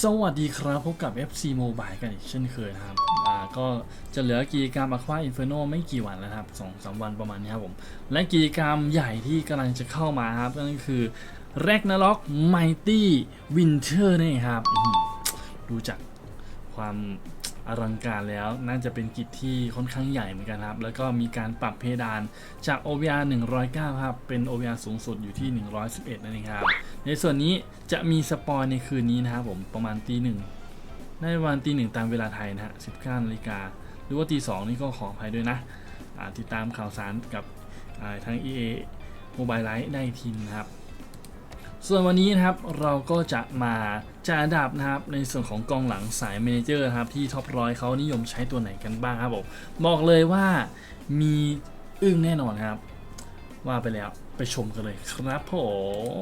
สวัสดีครับ พบกับ FC Mobile กันอีกเช่นเคยนะครับ อ่า ก็จะเหลือกิจกรรม Aqua Inferno ไม่กี่วันแล้วครับสองสามวันประมาณนี้ครับผม และกิจกรรมใหญ่ที่กำลังจะเข้ามาครับ นั่นก็คือ Ragnarok Mighty Winter นี่นเองครับ ดูจากความ อลังการแล้วน่าจะเป็นกิจที่ค่อนข้างใหญ่เหมือนกันครับ แล้วก็มีการปรับเพดานจาก OVR 109 ครับ เป็น OVR สูงสุดอยู่ที่ 111 นั่นเองครับ ในส่วนนี้จะมีสปอยในคืนนี้นะครับผมประมาณตีหนึ่งในประมาณตีหนึ่งตามเวลาไทยนะฮะ 19นาฬิกาหรือว่าตีสองนี่ก็ขออภัยด้วยนะติดตามข่าวสารกับอ่าทาง EA Mobile Lite ได้ทีนะครับ ส่วนวันนี้นะครับเราก็จะมาจัดอันดับนะครับในส่วนของกองหลังสายเมเนเจอร์ครับที่ท็อปร้อยเขานิยมใช้ตัวไหนกันบ้างครับผมบอกเลยว่ามีอึ้งแน่นอนครับ ว่าไปแล้วไปชมกันเลยครับผม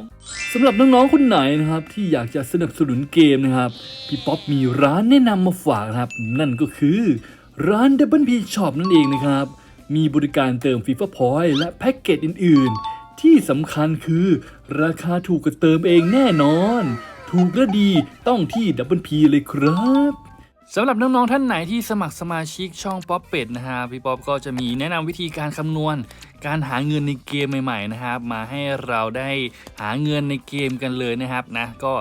สำหรับน้องๆคนไหนนะครับที่อยากจะสนับสนุนเกมนะครับพี่ป๊อปมีร้านแนะนำมาฝากนะครับ นั่นก็คือร้าน Double P Shop นั่นเองนะครับ มีบริการเติม FIFA Point และแพ็กเกจอื่นๆ ที่สำคัญคือ ราคาถูกกว่าเติมเองแน่นอน ถูกและดีต้องที่ Double P เลยครับสำหรับน้องๆท่านไหนที่สมัครสมาชิกช่องป๊อปเป็ดนะฮะพี่ป๊อปก็จะมีแนะนำวิธีการคำนวณ การหาเงินในเกมใหม่ ๆ นะครับ มาให้เราได้หาเงินในเกมกันเลยนะครับนะก็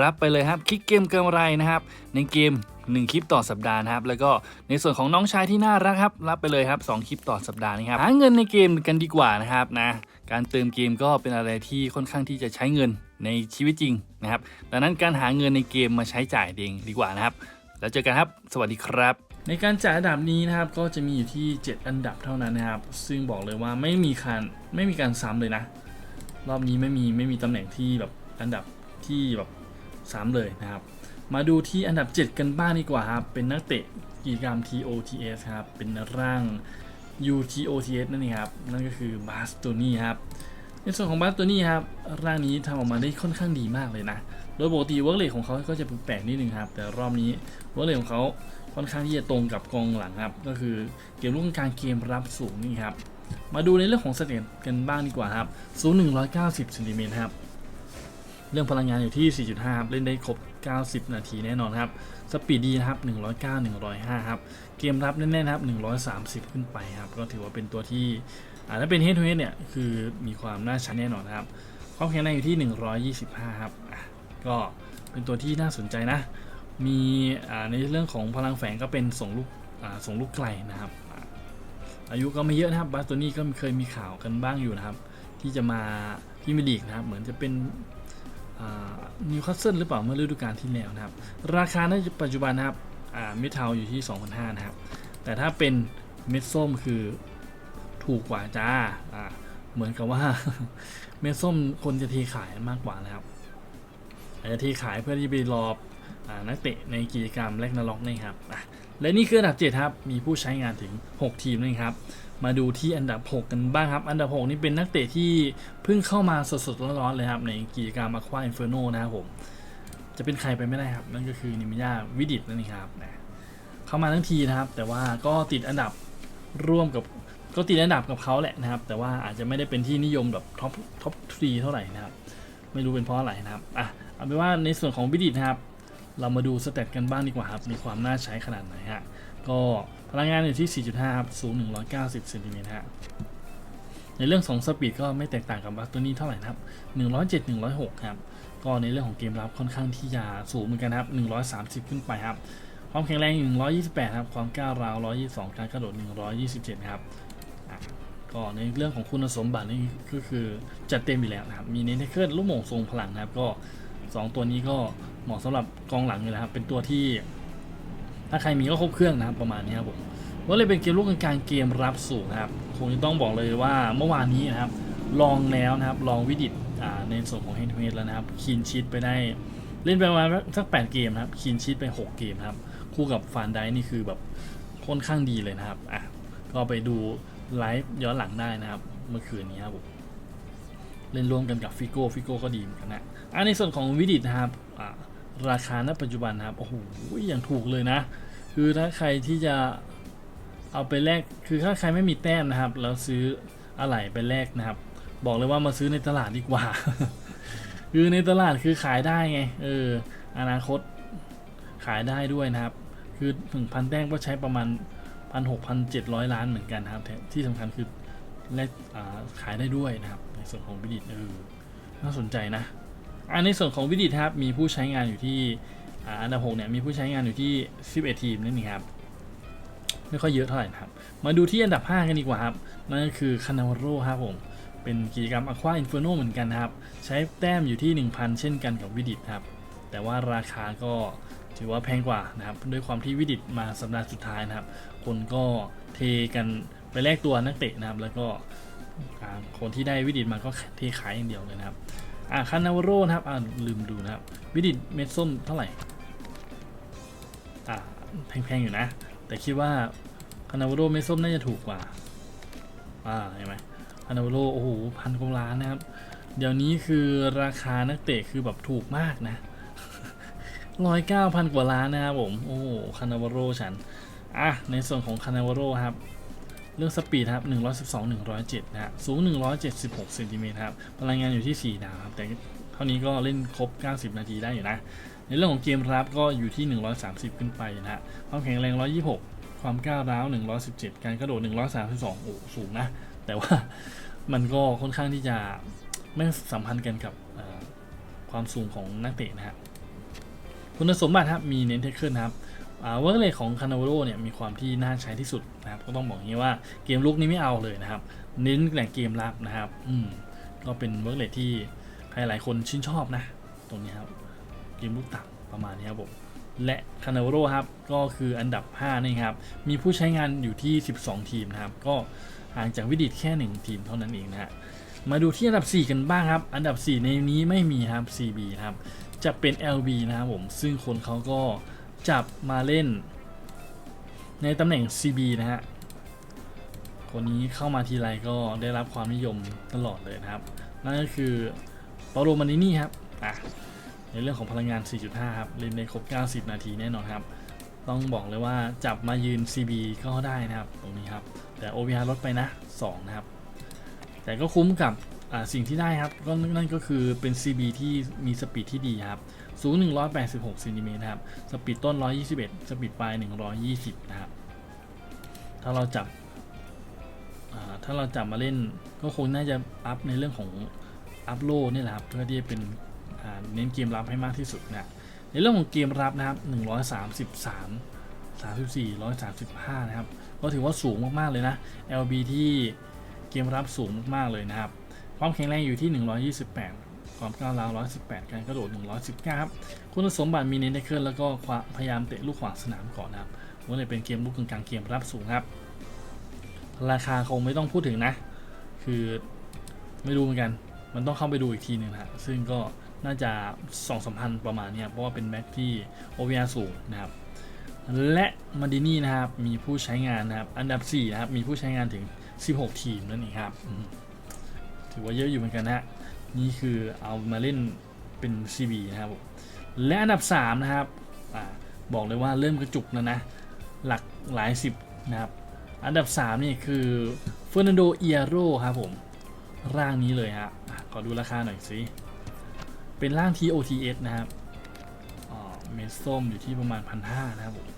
รับไปเลยครับคลิกเกมกำไรนะครับ ในเกม 1 คลิปต่อสัปดาห์นะครับ แล้วก็ในส่วนของน้องชายที่น่ารักครับ รับไปเลยครับ 2 คลิปต่อสัปดาห์นะครับหาเงินในเกมกันดีกว่านะครับนะ การเติมเกมก็เป็นอะไรที่ค่อนข้างที่จะใช้เงินในชีวิตจริงนะครับ ดังนั้นการหาเงินในเกมมาใช้จ่ายเองดีกว่านะครับ แล้วเจอกันครับ สวัสดีครับ ในการจัดอันดับนี้นะครับก็จะมีอยู่ที่ 7 อันดับเท่านั้นนะครับ ซึ่งบอกเลยว่าไม่มีการไม่มีการซ้ำเลยนะ รอบนี้ไม่มีไม่มีตำแหน่งที่แบบอันดับที่แบบซ้ำเลยนะครับ มาดูที่อันดับ 7 กันบ้างดีกว่าครับเป็นนักเตะกิจกรรม TOTS ครับเป็นร่าง UTOTS นั่นเองครับ นั่นก็คือบาสโตนี่ครับ ในส่วนของบาสโตนี่ครับ ร่างนี้ทำออกมาได้ค่อนข้างดีมากเลยนะ โดยปกติเวิร์กเลทของเขาก็จะแปลกนิดนึงครับ แต่รอบนี้เวิร์กเลทของเขาค่อนข้างที่จะตรงกับกองหลังครับ ก็คือเกมลุกการเกมรับสูงนี่ครับ มาดูในเรื่องของสเตตกันบ้างดีกว่าครับสูง190เซนติเมตรครับ เรื่องพลังงานอยู่ที่ 4.5ครับเล่นได้ครบ 90 นาทีแน่นอนครับ สปีดดีนะครับ 109 105 ครับ เกมรับแน่นๆนะครับ 130 ขึ้นไปครับ ก็ถือว่าเป็นตัวที่ถ้าเป็น head to head เนี่ย คือมีความน่าใช้แน่นอนครับ ความแข็งแรงอยู่ที่ 125 ครับ ก็เป็นตัวที่น่าสนใจนะ มีในเรื่องของพลังแฝงก็เป็นส่งลูกส่งลูกไกลนะครับ อายุก็ไม่เยอะนะครับบาสตัวนี้ก็เคยมีข่าวกันบ้างอยู่นะครับ ที่จะมาที่มิลีกนะครับ เหมือนจะเป็น นิวคาสเซิลหรือเปล่าเมื่อฤดูกาลที่แล้วนะครับ ราคาในปัจจุบันนะครับเม็ดเทาอยู่ที่ 2,500นะครับ แต่ถ้าเป็นเม็ดส้มคือถูกกว่าจ้าเหมือนกับว่าเม็ดส้มคนจะเทขายมากกว่านะครับ อาจจะเทขายเพื่อที่ไปรออนักเตะในกิจกรรมแรกนาล็อกนี่ครับ และนี่คืออันดับ7ครับ มีผู้ใช้งานถึง 6 ทีมนี่ครับ มาดูที่อันดับ 6 กันบ้างครับ อันดับ 6 นี่เป็นนักเตะที่เพิ่งเข้ามาสดๆร้อนๆเลยครับ ในกิจกรรม Aqua Inferno นะครับผม จะเป็นใครไปไม่ได้ครับ นั่นก็คือนิมิยาวิดิตนั่นเองครับนะเข้ามาทั้งทีนะครับ แต่ว่าก็ติดอันดับร่วมกับก็ติดอันดับกับเขาแหละนะครับ แต่ว่าอาจจะไม่ได้เป็นที่นิยมแบบท็อปท็อปทรีเท่าไหร่นะครับ ไม่รู้เป็นเพราะอะไรนะครับอะเอาเป็นว่าในส่วนของวิดิตนะครับ เรามาดูสเตตกันบ้างดีกว่าครับมีความน่าใช้ขนาดไหนฮะก็ พลังงานอยู่ที่ 4.5 ครับสูง 190เซนติเมตรฮะในเรื่องของสปีดก็ไม่แตกต่างกับบัสตัวนี้เท่าไหร่นะครับ 107 106 ครับ ก็ในเรื่องของเกมรับค่อนข้างที่จะสูงเหมือนกันครับ 130 ขึ้นไปครับ ความแข็งแรง 128 ครับ ความก้าวร้าว 122 การกระโดด 127 ครับ ก็ในเรื่องของคุณสมบัตินี่ก็คือจัดเต็มอยู่แล้วนะครับ มีเนเธอร์ลูกโม่งทรงพลังนะครับ ก็ 2 ตัวนี้ก็เหมาะสำหรับกองหลังอยู่แล้วครับ เป็นตัวที่ ถ้าใครมีก็ครบเครื่องนะครับประมาณนี้ครับผมก็เลยเป็นเกมลูกกลางเกมรับสูงครับคงจะต้องบอกเลยว่าเมื่อวานนี้นะครับ ลองแล้วนะครับลองวิดิตในส่วนของเฮนเฮดแล้วนะครับคีนชีตไปได้เล่นไปประมาณสัก8เกมนะครับคีนชีตไป 6 เกมครับ คู่กับฟานไดนี่คือแบบค่อนข้างดีเลยนะครับอะก็ไปดูไลฟ์ย้อนหลังได้นะครับ เมื่อคืนนี้ครับผมเล่นร่วมกันกับฟิโก้ฟิโก้ก็ดีเหมือนกันนะอะในส่วนของวิดิตนะครับอ่า ราคาณปัจจุบันครับ โอ้โห อย่างถูกเลยนะ คือถ้าใครที่จะเอาไปแลก คือถ้าใครไม่มีแต้มนะครับ แล้วซื้ออะไหล่ไปแลกนะครับ บอกเลยว่ามาซื้อในตลาดดีกว่า คือในตลาดคือขายได้ไง เออ อนาคตขายได้ด้วยนะครับ คือถึงพันแต้มก็ใช้ประมาณพันหกพันเจ็ดร้อยล้านเหมือนกันนะครับ ที่สำคัญคือแลกขายได้ด้วยนะครับ ในส่วนของวิดิตเออน่าสนใจนะ อันในส่วนของวิดิตครับมีผู้ใช้งานอยู่ที่อันดับหกเนี่ยมีผู้ใช้งานอยู่ที่ 11 ทีมนั่นเองครับไม่ค่อยเยอะเท่าไหร่นะครับ มาดูที่อันดับ 5 กันดีกว่าครับนั่นก็คือคานาวโรครับผมเป็นกิจกรรมอควาอินฟ r โนเหมือนกันครับ ใช้แต้มอยู่ที่ 1,000 เช่นกันกับวิดิตครับ แต่ว่าราคาก็ถือว่าแพงกว่านะครับ ด้วยความที่วิดิตมาสัปดาห์สุดท้ายนะครับ คนก็เทกันไปแลกตัวนักเตะนะครับ แล้วก็คนที่ได้วิดิตมาก็เทขายอย่างเดียวเลยนะครับ อ่าคานาวโรนะครับอ่าลืมดูนะครับ วิดิตเม็ดส้มเท่าไหร่อ่าแพงๆอยู่นะ แต่คิดว่าคานาวโรเม็ดส้มน่าจะถูกกว่า อ่าเห็นไหมคานาวโรโอ้โหพันกว่าล้านนะครับ เดี๋ยวนี้คือราคานักเตะคือแบบถูกมากนะร้อยเก้าพันกว่าล้านนะครับผม โอ้โหคานาวโรฉัน อะ ในส่วนของคานาวโรครับ เรื่องสปีดครับ112 107นะฮะสูง 176เซนติเมตรครับพลังงานอยู่ที่ 4 ดาวครับแต่เท่านี้ก็เล่นครบ 90 นาทีได้อยู่นะ ในเรื่องของเกมรับก็อยู่ที่ 130 ขึ้นไปนะฮะความแข็งแรง 126 ความก้าวร้าว 117 การกระโดด 132โอ้สูงนะ แต่ว่ามันก็ค่อนข้างที่จะไม่สัมพันธ์กันกับความสูงของนักเตะนะฮะคุณสมบัติครับมีเน้นเทคเกิลนะครับ เวิร์กเลทของคานาวโรเนี่ยมีความที่น่าใช้ที่สุดนะครับก็ต้องบอกงี้ว่าเกมลุกนี้ไม่เอาเลยนะครับ เน้นแต่เกมรับนะครับอืมก็เป็นเวิร์กเลทที่ใครหลายคนชื่นชอบนะ ตรงนี้ครับเกมลุกต่ำประมาณนี้ครับผมและคานาวโรครับก็คืออันดับ 5 นี่ครับ มีผู้ใช้งานอยู่ที่ 12 ทีมนะครับ ก็ห่างจากวิดิตแค่ 1 ทีมเท่านั้นเองนะฮะมาดูที่อันดับ 4 กันบ้างครับ อันดับ 4 ในนี้ไม่มีครับ CB ครับ จะเป็น LB นะครับผม ซึ่งคนเขาก็ จับมาเล่น ในตำแหน่ง CB นะฮะ คนนี้เข้ามาทีไรก็ได้รับความนิยมตลอดเลยนะครับ นั่นก็คือเปาโลมานินี่ครับอะในเรื่องของพลังงาน 4.5 ครับเล่นในครบ 90 นาทีแน่นอนครับ ต้องบอกเลยว่าจับมายืน CB ก็ได้นะครับ ตรงนี้ครับ แต่ OVR ลดไปนะ 2 นะครับ แต่ก็คุ้มกับ สิ่งที่ได้ครับก็นั่นก็คือเป็น CB ที่มีสปีดที่ดีครับสูง 186เซนติเมตรครับ สปีดต้น 121 สปีดปลาย 120 นะครับ ถ้าเราจับอ่าถ้าเราจับมาเล่นก็คงน่าจะอัพในเรื่องของอัพโลนี่แหละครับ เพื่อที่จะเป็นเน้นเกมรับให้มากที่สุดนะในเรื่องของเกมรับนะครับ 133 34 135 นะครับ ก็ถือว่าสูงมาก ๆ เลยนะ LB ที่เกมรับสูงมาก ๆ เลยนะครับ ความแข็งแรงอยู่ที่ 128 ความก้าวร้าว118 การกระโดด 119 ครับ คุณสมบัติมีเน้นได้เคลื่อนแล้วก็พยายามเตะลูกขวางสนามก่อนนะครับก็เลยเป็นเกมลูกกลางเกมรับสูงครับ ราคาคงไม่ต้องพูดถึงนะ คือไม่รู้เหมือนกัน มันต้องเข้าไปดูอีกทีหนึ่งนะฮะซึ่งก็น่าจะ2องสามพันประมาณเนี้ยเพราะว่าเป็นแม็กที่ OVR สูงนะครับ และมาดินี่นะครับ มีผู้ใช้งานนะครับ อันดับ 4 นะครับ มีผู้ใช้งานถึง 16 ทีมนั่นเองครับ ถือว่าเยอะอยู่เหมือนกันนะฮะนี่คือเอามาเล่นเป็น CB นะครับและอันดับ 3 นะครับอบอกเลยว่าเริ่มกระจุกแล้วนะ หลักหลายสิบนะครับ อันดับ 3 นี่คือเฟอร์นันโดเอียโรครับผม ร่างนี้เลยฮะขอดูราคาหน่อยสิเป็นร่าง TOTS นะครับเมดส้มอยู่ที่ประมาณพันห้านะครับผม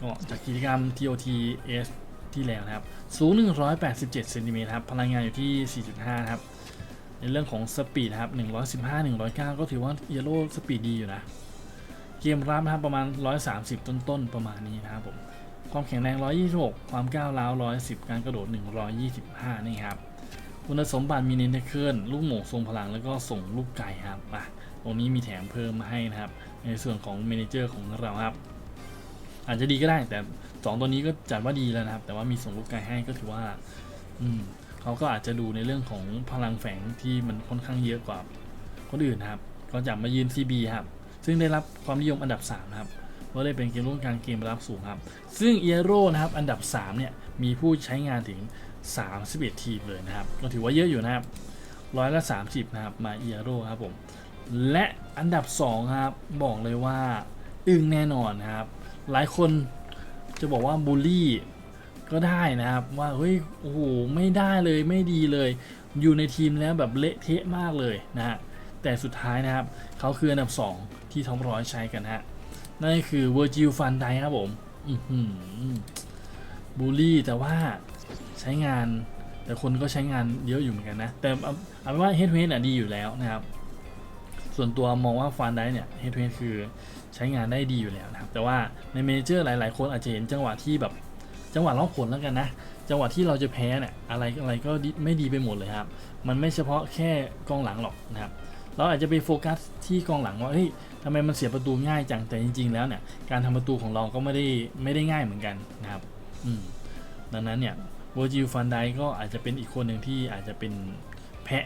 ก็จากกิจกรรม TOTS ที่แล้วนะครับสูง 187เซนติเมตรครับ พลังงานอยู่ที่ 4.5 นะครับ ในเรื่องของสปีดนะครับ115 109 ก็ถือว่าเยลโล่สปีดดีอยู่นะ เกมรับนะครับประมาณ 130 ต้นๆ ประมาณนี้นะครับผม ความแข็งแรง 126 ความก้าวร้าว 110 การกระโดด 125 นี่ครับ คุณสมบัติมีเน้นเคลื่อนลูกหม่งทรงพลังแล้วก็ส่งลูกไก่ครับอะตรงนี้มีแถมเพิ่มมาให้นะครับ ในส่วนของเมนเจอร์ของเราครับ อาจจะดีก็ได้แต่ 2ตัวนี้ก็จัดว่าดีแล้วนะครับ แต่ว่ามีส่งลูกไก่ให้ก็ถือว่า อืมเขาก็อาจจะดูในเรื่องของพลังแฝงที่มันค่อนข้างเยอะกว่าคนอื่นนะครับ ก็จับมายืน CB ครับ ซึ่งได้รับความนิยมอันดับ 3 นะครับก็เลยเป็นเกมร่วมกลางเกมรับสูงครับ ซึ่งเอโรนะครับ อันดับ 3 เนี่ย มีผู้ใช้งานถึง 31 ทีมเลยนะครับ ก็ถือว่าเยอะอยู่นะครับร้อยละ 30 นะครับ มาเอโร่ครับผม และอันดับ 2 ครับ บอกเลยว่า อึ้งแน่นอนนะครับ หลายคน จะบอกว่าบูลลี่ก็ได้นะครับ ว่าเฮ้ยโอ้โหไม่ได้เลยไม่ดีเลย อยู่ในทีมแล้วแบบเละเทะมากเลยนะฮะแต่สุดท้ายนะครับเขาคืออันดับ 2 ที่ท็อปร้อยใช้กันฮะนั่นคือเวอร์จิลฟันไดครับผมบูลลี่แต่ว่าใช้งาน แต่คนก็ใช้งานเยอะอยู่เหมือนกันนะ แต่เอาเป็นว่าเฮดเ a ดอะดีอยู่แล้วนะครับ ส่วนตัวมองว่าฟันไดเนี่ยเฮดเ a ดคือ ใช้งานได้ดีอยู่แล้วนะครับ แต่ว่าในเมเจอร์หลาย ๆ คนอาจจะเห็นจังหวะที่แบบจังหวะล็อกผลแล้วกันนะ จังหวะที่เราจะแพ้เนี่ยอะไรอะไรก็ไม่ดีไปหมดเลยครับ มันไม่เฉพาะแค่กองหลังหรอกนะครับเราอาจจะไปโฟกัสที่กองหลังว่าเฮ้ยทำไมมันเสียประตูง่ายจังแต่จริง ๆ แล้วเนี่ยการทำประตูของเราก็ไม่ได้ไม่ได้ง่ายเหมือนกันนะครับอืมดังนั้นเนี่ยโวจิลฟันไดก็อาจจะเป็นอีกคนหนึ่งที่อาจจะเป็นแพะ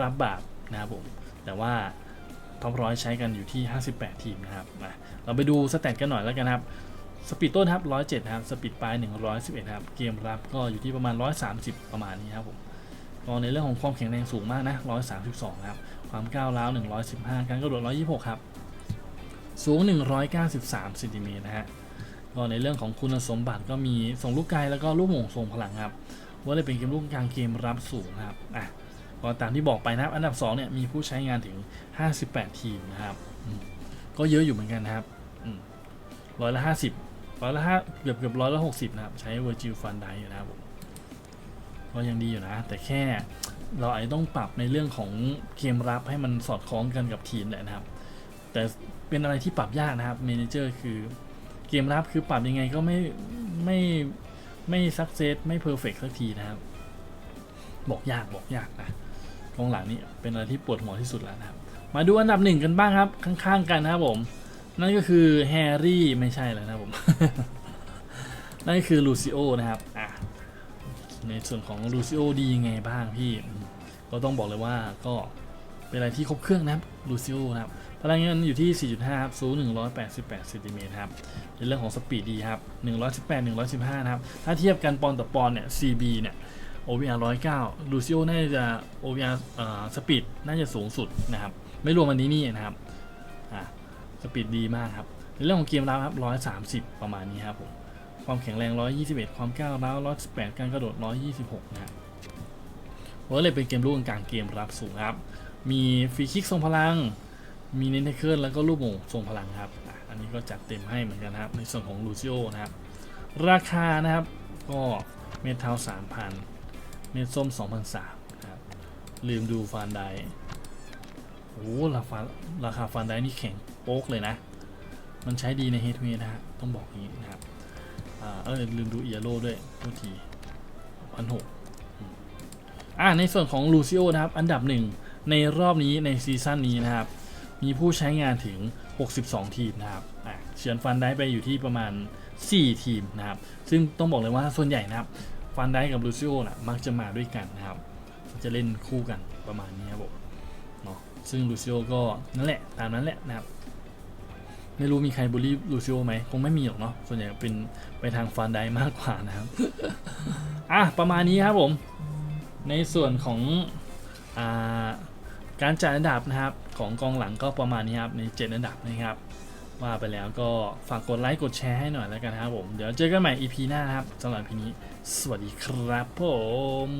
รับบาปนะครับผมแต่ว่า ท็อปร้อยใช้กันอยู่ที่ 58 ทีมนะครับเราไปดูสแตทกันหน่อยแล้วกันครับสปีดต้นครับ 107 ครับ สปีดปลาย 111 ครับ เกมรับก็อยู่ที่ประมาณ 130 ประมาณนี้ครับผมก็ในเรื่องของความแข็งแรงสูงมากนะ 132 ครับ ความก้าวร้าว 115 การกระโดด 126 ครับ สูง 193เซนติเมตรนะฮะ ก็ในเรื่องของคุณสมบัติก็มีส่งลูกไกลแล้วก็ลูกโมงทรงพลังครับ ว่าเลยเป็นเกมลูกกลางเกมรับสูงครับ อะ ก็ตามที่บอกไปนะครับ อันดับ2เนี่ยมีผู้ใช้งานถึง 58 ทีมนะครับก็เยอะอยู่เหมือนกันนะครับร้อยละ50ร้อยละห้าเกือบเกือบร้อยละหกสิบนะครับ ใช้ Virgil Van Dijk อยู่นะครับผมก็ยังดีอยู่นะ แต่แค่เราอาจจะต้องปรับในเรื่องของเกมรับให้มันสอดคล้องกันกับทีมแหละนะครับ แต่เป็นอะไรที่ปรับยากนะครับเมนเจอร์คือเกมรับคือปรับยังไงก็ไม่ไม่ไม่สักเซสไม่เพอร์เฟกสักทีนะครับ บอกยากบอกยากนะ กองหลังนี่เป็นอะไรที่ปวดหัวที่สุดแล้วนะครับ มาดูอันดับหนึ่งกันบ้างครับ ข้างๆกันนะครับผม นั่นก็คือแฮร์รี่ไม่ใช่แล้วนะครับผม นั่นก็คือลูซิโอนะครับอะในส่วนของลูซิโอดียังไงบ้างพี่ ก็ต้องบอกเลยว่าก็เป็นอะไรที่ครบเครื่องนะครับลูซิโอนะครับพลังงานอยู่ที่ 4.5 ครับ สูง 188เซนติเมตรครับ ในเรื่องของสปีดดีครับ 118 115 นะครับ ถ้าเทียบกันปอนด์ต่อปอนด์เนี่ย CB เนี่ย OVR 109ลูซิโอน่าจะ OVR อ่อสปีดน่าจะสูงสุดนะครับ ไม่รวมอันนี้นี่นะครับอะสปีดดีมากครับในเรื่องของเกมรับครับ 130 ประมาณนี้ครับผมความแข็งแรง 121 ความก้าวร้าว118 การกระโดด 126 นะครับเว่าเลยเป็นเกมลูกกลางเกมรับสูงครับ มีฟรีคิกทรงพลัง มีเนนเทเคิลแล้วก็ลูกโม่งทรงพลังครับ อันนี้ก็จัดเต็มให้เหมือนกันนะครับ ในส่วนของลูซิโอนะครับ ราคานะครับก็เมทเทา3,000 เมทส้ม2,003นะครับลืมดูฟานไดโอ้ราคาราคาฟันได้นี่แข็งโป๊กเลยนะ มันใช้ดีในเฮดเวนะฮะต้องบอกอย่างนี้นะครับอเออลืมดูเอียโรด้วยโทษทีพันหกอ่าในส่วนของลูซิโอนะครับ อันดับหนึ่งในรอบนี้ในซีซั่นนี้นะครับ มีผู้ใช้งานถึง 62 ทีมนะครับอ่าเฉือนฟันได้ไปอยู่ที่ประมาณ 4 ทีมนะครับ ซึ่งต้องบอกเลยว่าส่วนใหญ่นะครับ ฟันได้กับลูซิโอนะมักจะมาด้วยกันนะครับ จะเล่นคู่กันประมาณนี้ครับผมเนาะซึ่งลูซิโอก็นั่นแหละตามนั้นแหละนะครับ ไม่รู้มีใครบูลลี่ลูซิโอไหมคงไม่มีหรอกเนาะส่วนใหญ่เป็นไปทางฟานได้มากกว่านะครับอะประมาณนี้ครับผม ในส่วนของอ่าการจัดอันดับนะครับของกองหลังก็ประมาณนี้ครับใน 7 อันดับนะครับ ว่าไปแล้วก็ฝากกดไลค์กดแชร์ให้หน่อยแล้วกันนะครับผม เดี๋ยวเจอกันใหม่ EP หน้าครับสำหรับพีนี้ สวัสดีครับผม